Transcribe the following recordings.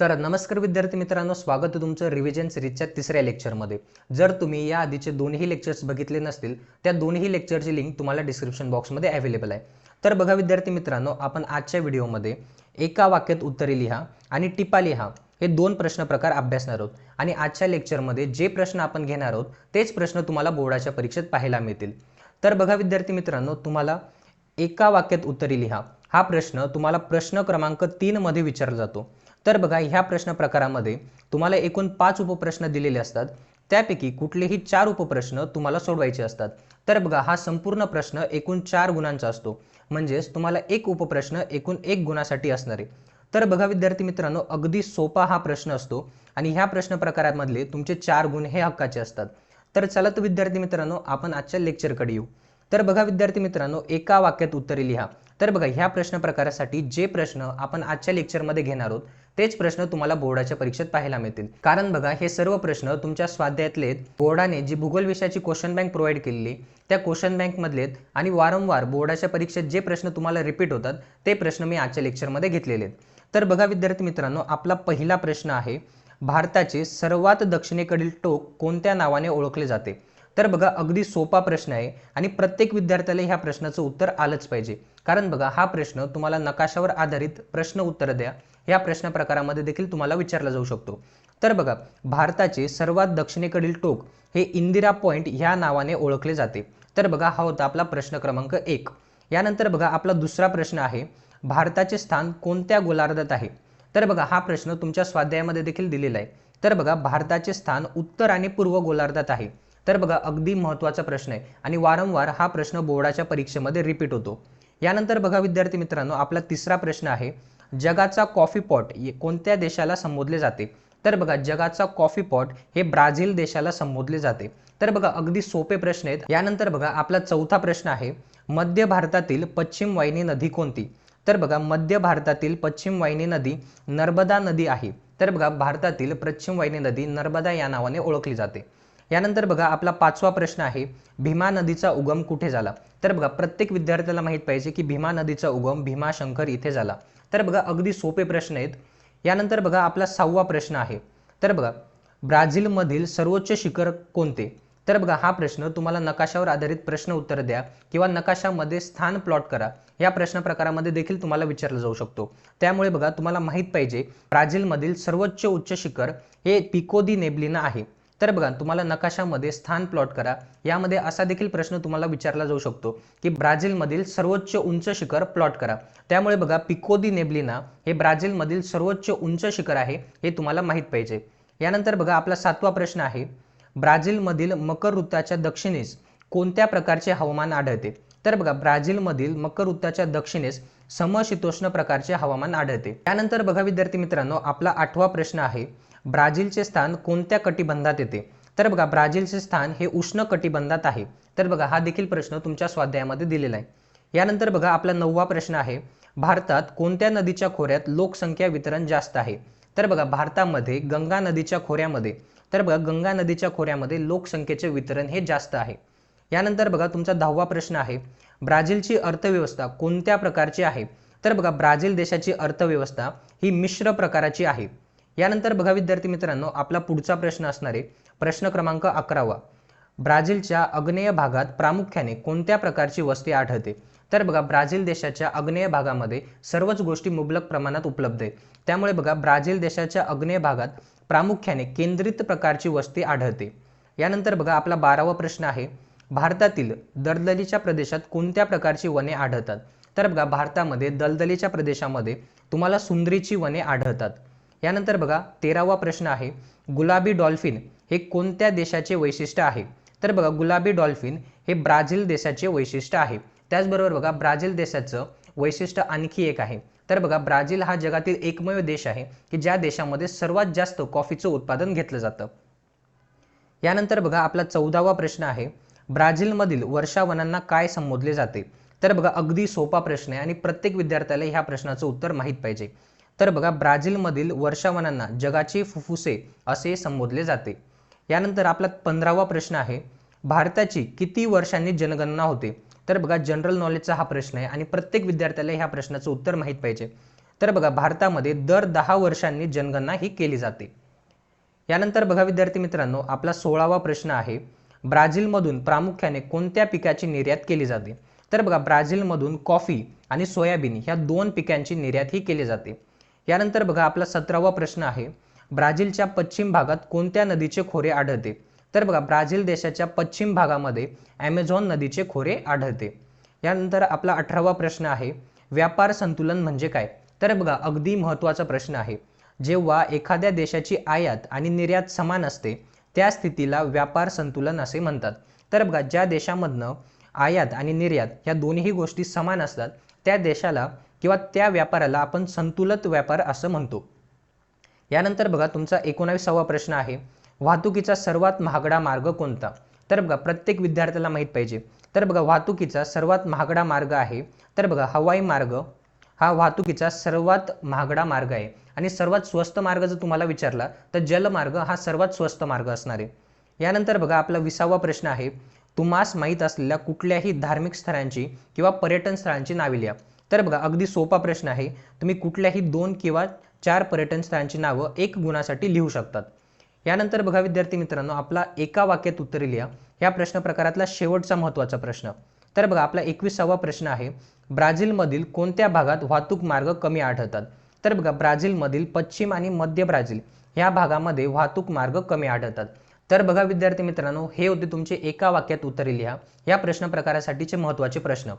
तर नमस्कार विद्यार्थी मित्रांनो स्वागत तुमचं रिव्हिजन सिरीजच्या तिसऱ्या लेक्चरमध्ये जर तुम्ही या आधीचे दोन्ही लेक्चर्स बघितले नसतील त्या दोन्ही लेक्चरची लिंक तुम्हाला डिस्क्रिप्शन बॉक्समध्ये अवेलेबल आहे. तर बघा विद्यार्थी मित्रांनो आपण आजच्या व्हिडिओमध्ये एका वाक्यात उत्तरे लिहा आणि टिपा लिहा. हे दोन प्रश्न प्रकार अभ्यासणार आहोत. आणि आजच्या लेक्चरमध्ये जे प्रश्न आपण घेणार आहोत तेच प्रश्न तुम्हाला बोर्डाच्या परीक्षेत पाहायला मिळतील. तर बघा विद्यार्थी मित्रांनो तुम्हाला एका वाक्यात उत्तरे लिहा. हा प्रश्न तुम्हाला प्रश्न क्रमांक तीनमध्ये विचारला जातो. तर बघा ह्या प्रश्न प्रकारामध्ये तुम्हाला एकूण पाच उपप्रश्न दिलेले असतात. त्यापैकी कुठलेही चार उपप्रश्न तुम्हाला सोडवायचे असतात. तर बघा हा संपूर्ण प्रश्न एकूण चार गुणांचा असतो. म्हणजेच तुम्हाला एक उपप्रश्न एकूण एक गुणासाठी असणार. आहे तर बघा विद्यार्थी मित्रांनो अगदी सोपा हा प्रश्न असतो आणि ह्या प्रश्न प्रकारामधले तुमचे चार गुण हे हक्काचे असतात. तर चला तर विद्यार्थी मित्रांनो आपण आजच्या लेक्चरकडे येऊ. तर बघा विद्यार्थी मित्रांनो एका वाक्यात उत्तरे लिहा. तर बघा ह्या प्रश्न प्रकारासाठी जे प्रश्न आपण आजच्या लेक्चरमध्ये घेणार आहोत तेच प्रश्न तुम्हाला बोर्डाच्या परीक्षेत पाहायला मिळतील. कारण बघा हे सर्व प्रश्न तुमच्या स्वाध्यायातले बोर्डाने जी भूगोल विषयाची क्वेश्चन बँक प्रोव्हाइड केलेली त्या क्वेश्चन बँकमधलेत आणि वारंवार बोर्डाच्या परीक्षेत जे प्रश्न तुम्हाला रिपीट होतात ते प्रश्न मी आजच्या लेक्चरमध्ये घेतलेले आहेत. तर बघा विद्यार्थी मित्रांनो आपला पहिला प्रश्न आहे भारताचे सर्वात दक्षिणेकडील टोक कोणत्या नावाने ओळखले जाते? तर बघा अगदी सोपा प्रश्न आहे आणि प्रत्येक विद्यार्थ्याला ह्या प्रश्नाचं उत्तर आलंच पाहिजे. कारण बघा हा प्रश्न तुम्हाला नकाशावर आधारित प्रश्न उत्तर द्या. या प्रश्न प्रकारामध्ये देखील तुम्हाला विचारला जाऊ शकतो. तर बघा भारताचे सर्वात दक्षिणेकडील टोक हे इंदिरा पॉइंट ह्या नावाने ओळखले जाते. तर बघा हा होता आपला प्रश्न क्रमांक एक. यानंतर बघा आपला दुसरा प्रश्न आहे भारताचे स्थान कोणत्या गोलार्धात आहे? तर बघा हा प्रश्न तुमच्या स्वाध्यायामध्ये देखील दिलेला आहे. तर बघा भारताचे स्थान उत्तर आणि पूर्व गोलार्धात आहे. तर बघा अगदी महत्त्वाचा प्रश्न आहे. आणि वारंवार हा प्रश्न बोर्डाच्या परीक्षेमध्ये रिपीट होतो. यानंतर बघा विद्यार्थी मित्रांनो आपला तिसरा प्रश्न आहे. जगाचा कॉफी पॉट कोणत्या देशाला संबोधले जाते? तर बघा जगाचा कॉफी पॉट हे ब्राझील देशाला संबोधले जाते. तर बघा अगदी सोपे प्रश्न आहेत. यानंतर बघा आपला चौथा प्रश्न आहे. मध्य भारतातील पश्चिम वाहिनी नदी कोणती? तर बघा मध्य भारतातील पश्चिम वाहिनी नदी नर्मदा नदी आहे. तर बघा भारतातील पश्चिम वाहिनी नदी नर्मदा या नावाने ओळखली जाते. यानंतर बघा आपला पाचवा प्रश्न आहे भीमा नदीचा उगम कुठे झाला? तर बघा प्रत्येक विद्यार्थ्याला माहीत पाहिजे की भीमा नदीचा उगम भीमाशंकर इथे झाला. तर बघा अगदी सोपे प्रश्न आहेत. यानंतर बघा आपला सहावा प्रश्न आहे. तर बघा ब्राझीलमधील सर्वोच्च शिखर कोणते? तर बघा हा प्रश्न तुम्हाला नकाशावर आधारित प्रश्न उत्तर द्या किंवा नकाशामध्ये स्थान प्लॉट करा. या प्रश्न प्रकारामध्ये देखील तुम्हाला विचारला जाऊ शकतो. त्यामुळे बघा तुम्हाला माहीत पाहिजे ब्राझीलमधील सर्वोच्च उच्च शिखर हे पिकोदी नेबलिना आहे. तर बघा तुम्हाला नकाशामध्ये स्थान प्लॉट करा. यामध्ये असा देखील प्रश्न तुम्हाला विचारला जाऊ शकतो की ब्राझीलमधील सर्वोच्च उंच शिखर प्लॉट करा. त्यामुळे बघा पिकोदी नेब्लिना हे ब्राझीलमधील सर्वोच्च उंच शिखर आहे हे तुम्हाला माहीत पाहिजे. यानंतर बघा आपला सातवा प्रश्न आहे. ब्राझीलमधील मकर वृत्ताच्या दक्षिणेस कोणत्या प्रकारचे हवामान आढळते? तर बघा ब्राझीलमधील मकर वृत्ताच्या दक्षिणेस समशीतोष्ण प्रकारचे हवामान आढळते. त्यानंतर बघा विद्यार्थी मित्रांनो आपला आठवा प्रश्न आहे. ब्राझीलचे स्थान कोणत्या कटिबंधात येते? तर बघा ब्राझीलचे स्थान हे उष्ण कटिबंधात आहे. तर बघा हा देखील प्रश्न तुमच्या स्वाध्यायामध्ये दिलेला आहे. यानंतर बघा आपला नववा प्रश्न आहे भारतात कोणत्या नदीच्या खोऱ्यात लोकसंख्या वितरण जास्त आहे? तर बघा भारतामध्ये गंगा नदीच्या खोऱ्यामध्ये तर बघा गंगा नदीच्या खोऱ्यामध्ये लोकसंख्येचे वितरण हे जास्त आहे. यानंतर बघा तुमचा दहावा प्रश्न आहे ब्राझीलची अर्थव्यवस्था कोणत्या प्रकारची आहे? तर बघा ब्राझील देशाची अर्थव्यवस्था ही मिश्र प्रकाराची आहे. यानंतर बघा विद्यार्थी मित्रांनो आपला पुढचा प्रश्न असणार आहे. प्रश्न क्रमांक अकरावा. ब्राझीलच्या अग्नेय भागात प्रामुख्याने कोणत्या प्रकारची वस्ती आढळते? तर बघा ब्राझील देशाच्या अग्नेय भागामध्ये सर्वच गोष्टी मुबलक प्रमाणात उपलब्ध आहे त्यामुळे बघा ब्राझील देशाच्या अग्नेय भागात प्रामुख्याने केंद्रित प्रकारची वस्ती आढळते. यानंतर बघा आपला बारावा प्रश्न आहे. भारतातील दलदलीच्या प्रदेशात कोणत्या प्रकारची वने आढळतात? तर बघा भारतामध्ये दलदलीच्या प्रदेशामध्ये तुम्हाला सुंदरीची वने आढळतात. यानंतर बघा तेरावा प्रश्न आहे गुलाबी डॉल्फिन हे कोणत्या देशाचे वैशिष्ट्य आहे? तर बघा गुलाबी डॉल्फिन हे ब्राझील देशाचे वैशिष्ट्य आहे. त्याचबरोबर बघा ब्राझील देशाचं वैशिष्ट्य आणखी एक आहे. तर बघा ब्राझील हा जगातील एकमेव देश आहे की ज्या देशामध्ये सर्वात जास्त कॉफीचं उत्पादन घेतलं जातं. यानंतर बघा आपला चौदावा प्रश्न आहे ब्राझीलमधील वर्षावनांना काय संबोधले जाते? तर बघा अगदी सोपा प्रश्न आहे आणि प्रत्येक विद्यार्थ्याला ह्या प्रश्नाचं उत्तर माहीत पाहिजे. तर बघा ब्राझीलमधील वर्षावनांना जगाची फुफ्फुसे असे संबोधले जाते. यानंतर आपला पंधरावा प्रश्न आहे भारताची किती वर्षांनी जनगणना होते? तर बघा जनरल नॉलेजचा हा प्रश्न आहे आणि प्रत्येक विद्यार्थ्याला ह्या प्रश्नाचं उत्तर माहीत पाहिजे. तर बघा भारतामध्ये दर दहा वर्षांनी जनगणना ही केली जाते. यानंतर बघा विद्यार्थी मित्रांनो आपला सोळावा प्रश्न आहे ब्राझीलमधून प्रामुख्याने कोणत्या पिकाची निर्यात केली जाते? तर बघा ब्राझीलमधून कॉफी आणि सोयाबीन ह्या दोन पिकांची निर्यात ही केली जाते. यानंतर बघा आपला सतरावा प्रश्न आहे. ब्राझीलच्या पश्चिम भागात कोणत्या नदीचे खोरे आढळते? तर बघा ब्राझील देशाच्या पश्चिम भागामध्ये ॲमेझॉन नदीचे खोरे आढळते. यानंतर आपला अठरावा प्रश्न आहे व्यापार संतुलन म्हणजे काय? तर बघा अगदी महत्त्वाचा प्रश्न आहे. जेव्हा एखाद्या देशाची आयात आणि निर्यात समान असते त्या स्थितीला व्यापार संतुलन असे म्हणतात. तर बघा ज्या देशामधनं आयात आणि निर्यात या दोन्ही गोष्टी समान असतात त्या देशाला किंवा त्या व्यापाराला आपण संतुलित व्यापार असं म्हणतो. यानंतर बघा तुमचा एकोणावीसावा प्रश्न आहे वाहतुकीचा सर्वात महागडा मार्ग कोणता? तर बघा प्रत्येक विद्यार्थ्याला माहीत पाहिजे. तर बघा वाहतुकीचा सर्वात महागडा मार्ग आहे. तर बघा हवाई मार्ग हा वाहतुकीचा सर्वात महागडा मार्ग आहे. आणि सर्वात स्वस्त मार्ग जर तुम्हाला विचारला तर जलमार्ग हा सर्वात स्वस्त मार्ग असणार आहे. यानंतर बघा आपला विसावा प्रश्न आहे. तुम्हास माहीत असलेल्या कुठल्याही धार्मिक स्थळांची किंवा पर्यटन स्थळांची नावे लिहा. तर बघा अगदी सोपा प्रश्न आहे. तुम्ही कुठल्याही दोन किंवा चार पर्यटन स्थळांची नावं एक गुणासाठी लिहू शकतात. यानंतर बघा विद्यार्थी मित्रांनो आपला एका वाक्यात उत्तरे लिहा. या प्रश्न प्रकारातला शेवटचा महत्त्वाचा प्रश्न. तर बघा आपला एकविसावा प्रश्न आहे. ब्राझीलमधील कोणत्या भागात वाहतूक मार्ग कमी आढळतात? तर बघा ब्राझीलमधील पश्चिम आणि मध्य ब्राझील ह्या भागामध्ये वाहतूक मार्ग कमी आढळतात. तर बघा विद्यार्थी मित्रांनो हे होते तुमचे एका वाक्यात उत्तरे लिहा. या प्रश्न प्रकारासाठीचे महत्त्वाचे प्रश्न.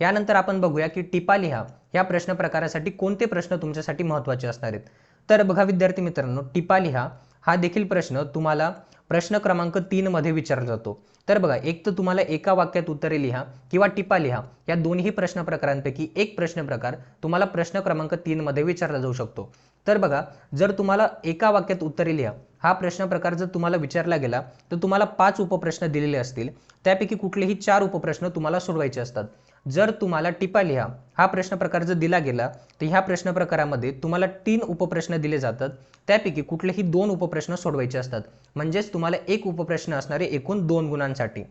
यानंतर आपण बघूया की टिपा लिहा. या प्रश्न प्रकारासाठी कोणते प्रश्न तुमच्यासाठी महत्त्वाचे असणार आहेत? तर बघा विद्यार्थी मित्रांनो टिपा लिहा. हा देखील प्रश्न तुम्हाला प्रश्न क्रमांक तीनमध्ये विचारला जातो. तर बघा एक तर तुम्हाला एका वाक्यात उत्तरे लिहा किंवा टिपा लिहा. या दोन्ही प्रश्न प्रकारांपैकी एक प्रश्न प्रकार तुम्हाला प्रश्न क्रमांक तीनमध्ये विचारला जाऊ शकतो. तर बघा जर तुम्हाला एका वाक्यात उत्तरे लिहा हा प्रश्न प्रकार जर तुम्हाला विचारला गेला तर तुम्हाला पाच उपप्रश्न दिलेले असतील. त्यापैकी कुठलेही चार उपप्रश्न तुम्हाला सोडवायचे असतात. जर तुम्हाला टिपा लिहा हा प्रश्न प्रकार जर दिला गेला तर ह्या प्रश्न प्रकारामध्ये तुम्हाला तीन उपप्रश्न दिले जातात. त्यापैकी कुठलेही दोन उपप्रश्न सोडवायचे असतात. म्हणजेच तुम्हाला एक उपप्रश्न असणारे एकूण दोन गुणांसाठी.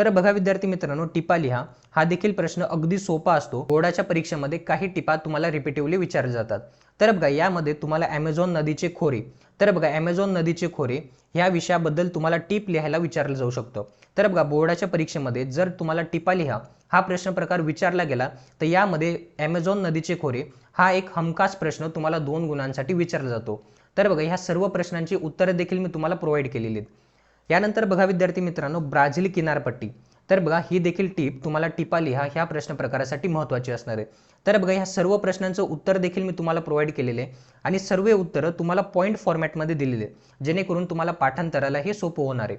तर बघा विद्यार्थी मित्रांनो टिपा लिहा. हा देखील प्रश्न अगदी सोपा असतो. बोर्डाच्या परीक्षेमध्ये काही टिपा तुम्हाला रिपिटिव्हली विचारले जातात. तर बघा यामध्ये तुम्हाला ॲमेझॉन नदीचे खोरे. तर बघा ॲमेझॉन नदीचे खोरे ह्या विषयाबद्दल तुम्हाला टिप लिहायला विचारलं जाऊ शकतं. तर बघा बोर्डाच्या परीक्षेमध्ये जर तुम्हाला टिपा लिहा हा प्रश्न प्रकार विचारला गेला तर यामध्ये ॲमेझॉन नदीचे खोरे हा एक हमखास प्रश्न तुम्हाला दोन गुणांसाठी विचारला जातो. तर बघा ह्या सर्व प्रश्नांची उत्तरं देखील मी तुम्हाला प्रोव्हाइड केलेली आहेत. यानंतर बघा विद्यार्थी मित्रांनो ब्राझील किनारपट्टी. तर बघा ही देखील टीप तुम्हाला टिपा लिहा ह्या प्रश्न प्रकारासाठी महत्त्वाची असणार आहे. तर बघा ह्या सर्व प्रश्नांचं उत्तर देखील मी तुम्हाला प्रोव्हाइड केलेले आहे आणि सर्व उत्तरं तुम्हाला पॉईंट फॉर्मॅटमध्ये दिलेले जेणेकरून तुम्हाला पाठांतराला हे सोपं होणार आहे.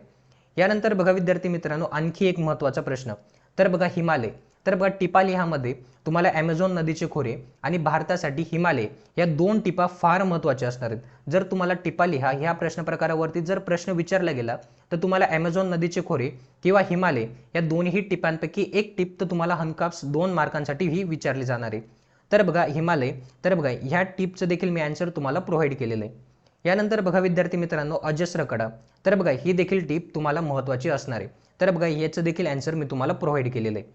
यानंतर बघा विद्यार्थी मित्रांनो आणखी एक महत्त्वाचा प्रश्न. तर बघा हिमालय. तर बघा टिपा लिहामध्ये तुम्हाला ॲमेझॉन नदीचे खोरे आणि भारतासाठी हिमालय या दोन टिपा फार महत्त्वाच्या असणार आहेत. जर तुम्हाला टिपा लिहा ह्या प्रश्न प्रकारावरती जर प्रश्न विचारला गेला तर तुम्हाला ॲमेझॉन नदीचे खोरे किंवा हिमालय या दोन्ही टिपांपैकी एक टिप तर तुम्हाला हनकाप्स दोन मार्कांसाठी ही विचारली जाणार आहे. तर बघा हिमालय तर बघा ह्या टिपचं देखील मी आन्सर तुम्हाला प्रोव्हाइड केलेलं आहे. यानंतर बघा विद्यार्थी मित्रांनो अजस्र कडा. तर बघा ही देखील टीप तुम्हाला महत्त्वाची असणार आहे. तर बघा याचं देखील आन्सर मी तुम्हाला प्रोव्हाइड केलेलं आहे.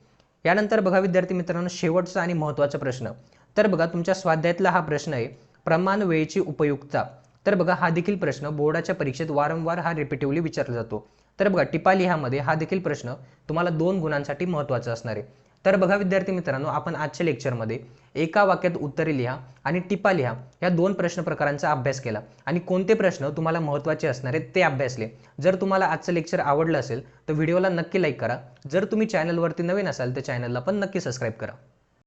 यानंतर बघा विद्यार्थी मित्रांनो शेवटचा आणि महत्त्वाचा प्रश्न. तर बघा तुमच्या स्वाध्यायातला हा प्रश्न आहे प्रमाण वेळेची उपयुक्तता. तर बघा हा देखील प्रश्न बोर्डाच्या परीक्षेत वारंवार हा रिपिटिव्हली विचारला जातो. तर बघा टिपा लिहामध्ये हा देखील प्रश्न तुम्हाला दोन गुणांसाठी महत्त्वाचा असणार आहे. तर बघा विद्यार्थी मित्रांनो आपण आजच्या लेक्चरमध्ये एका वाक्यात उत्तरे लिहा आणि टिपा लिहा. या दोन प्रश्न प्रकारांचा अभ्यास केला. आणि कोणते प्रश्न तुम्हाला महत्त्वाचे असणार आहेत ते अभ्यासले जर तुम्हाला आजचं लेक्चर आवडलं असेल तर व्हिडिओला नक्की लाईक करा. जर तुम्ही चॅनलवरती नवीन असाल तर चॅनलला पण नक्की सबस्क्राईब करा.